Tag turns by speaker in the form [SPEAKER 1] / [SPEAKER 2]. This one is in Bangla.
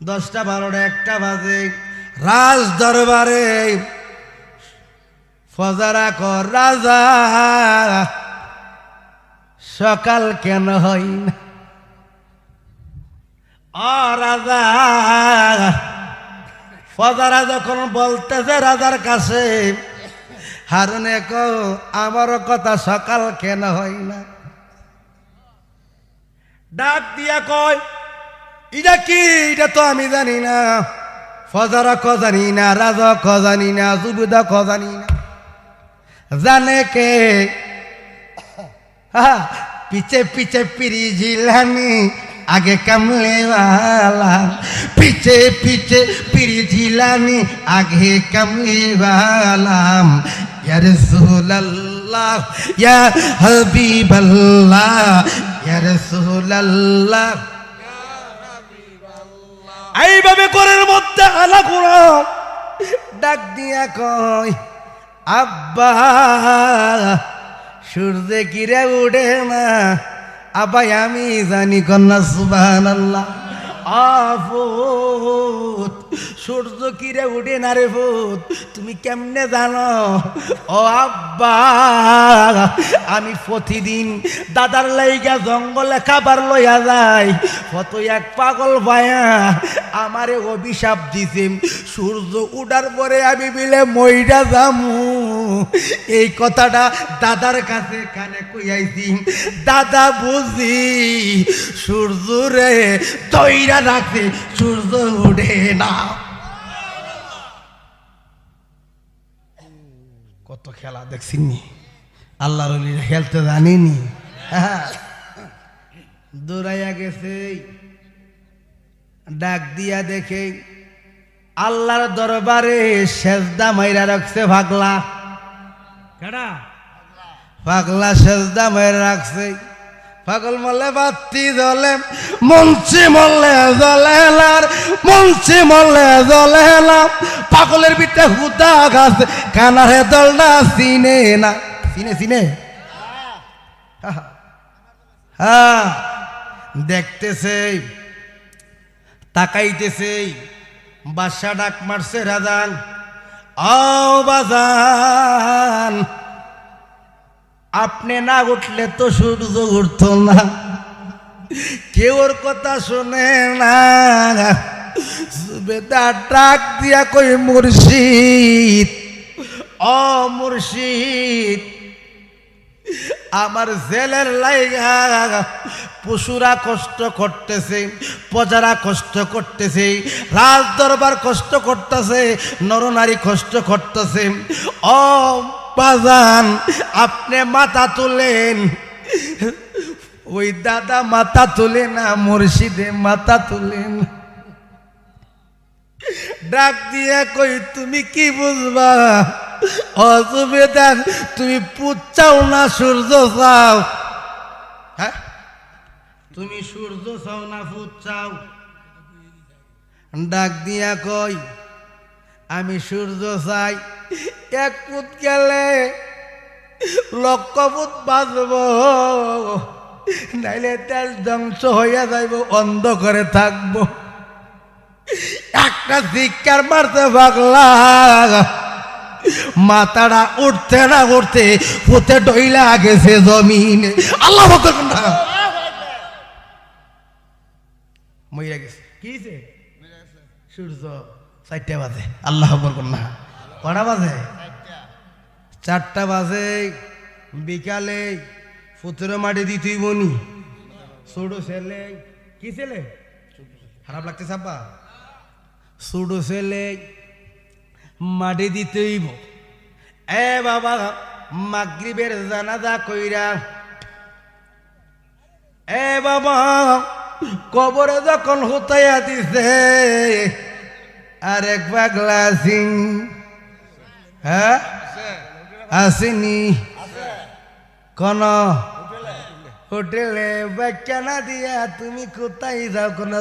[SPEAKER 1] দশটা বারোটা, একটা বাজে। রাজ দরবারে ফজারা কর, রাজা, সকাল কেন হয় না? ও রাজা, ফজারা যখন বলতেছে রাজার কাছে, হারুনে কো আমারও কথা সকাল কেন হয় না? ডাক দিয়া কয় এটা কি? এটা তো আমি জানি না। ফজরা ক জানি না, রাজা ক জানি না, জুবিদা ক জানি না। জানে কে? পিছে পিছে পিরি জিলানি আগে কামলেওয়ালা। পিছে পিছে পিরি জিলানি আগে কামলেওয়ালাম। ইয়ার সুলাল্লাহ ইয়া হবিবাল্লাহ, ইয়ার সুলাল্লাহ এইভাবে করের মধ্যে আলা ডাক দিয়া কয়, আব্বা, সূর্য কিরে উঠে না? আবাই আমি জানি কন্যা সুবাহ আল্লাহ আফুত সূর্য কিরে উঠে না রে ফুত তুমি কেমনে জানো? ও আব্বা, আমি প্রতিদিন দাদার লাইগা জঙ্গলে খাবার লইয়া যাই। কত এক পাগল ভায়া আমারে অভিশাপ দিছে, সূর্য উঠার পরে আমি বিলে মইরা যামু। এই কথাটা দাদার কাছে কানে কইয়াইছি। দাদা বুঝি সূর্য রে তৈরা রাখছে, সূর্য উঠে না। কত খেলা দেখছিনি আল্লাহর খেলতে জানিনি হ্যাঁ। দৌড়াইয়া গেছে। ডাক দিয়া দেখে, আল্লাহর দরবারে সেজদা মাইরা রাখছে ভাগলা। কেডা? পাগলা সেজদা মেরে রাখছে। পাগল মলে বাতি জ্বলে মঞ্চে মলে জ্বলে লার মঞ্চে মলে জ্বলে না পাগলের বিটে হুদা গাছ কানারে দলটা চিনে না। চিনে চিনে? হ্যাঁ দেখতেছে, তাকাইতেছে বাসা ডাক মারছে রাজান। ও বাজান, আপনি না উঠলে তো সূর্য উঠত না। কেউ ওর কথা শোনে না। বেদা ডাক দিয়া কই মুর্শিদ, অ মুর্শিদ আমার জেলের লাইগা পশুরা কষ্ট করতেছে প্রজারা কষ্ট করতেছে, রাজ দরবার কষ্ট করতেছে, নরনারী কষ্ট করতেছে। ও বাজান, আপনি মাথা তুলেন। ওই দাদা মাথা তুলে না, মুর্শিদে মাথা তুলেন। ডাক দিয়া কই, তুমি কি বুঝবা? অসুবিধা তুমি পুত চাও না সূর্য চাও। হ্যাঁ? তুমি সূর্য চাও না পুত চাও ডাক দিয়া কই আমি সূর্য চাই। এক পুত গেলে লক্ষ বাঁচব নাইলে তেল ধ্বংস হইয়া যাইব অন্ধ করে থাকব। একটা ধিক্কার মারতে পাগলা। মাথাটা উঠতে না উঠতে পুঁতে ডইলা গেছে জমিনে। আল্লাহ মইরা গেছে। কি? সূর্য চারটা বাজে। আল্লাহ না। কটা বাজে? চারটা বাজে। বিকালে ফুতুরে মাটি দি তুই বনি। ছোট ছেলে। কি ছেলে? খারাপ লাগছে সাব্বা ছোট ছেলে মাটি দিতেইব এ বাবা, মাগরিবের জানাজা কইরা। এ বাবা, কবরে যখন হুতাইয়া দিছে আর এক পাগলা সিং হ্যাঁ? আসেনি। কোন? হোটেলে। বাচ্চা না দিয়া তুমি কোথায় যাও কোন?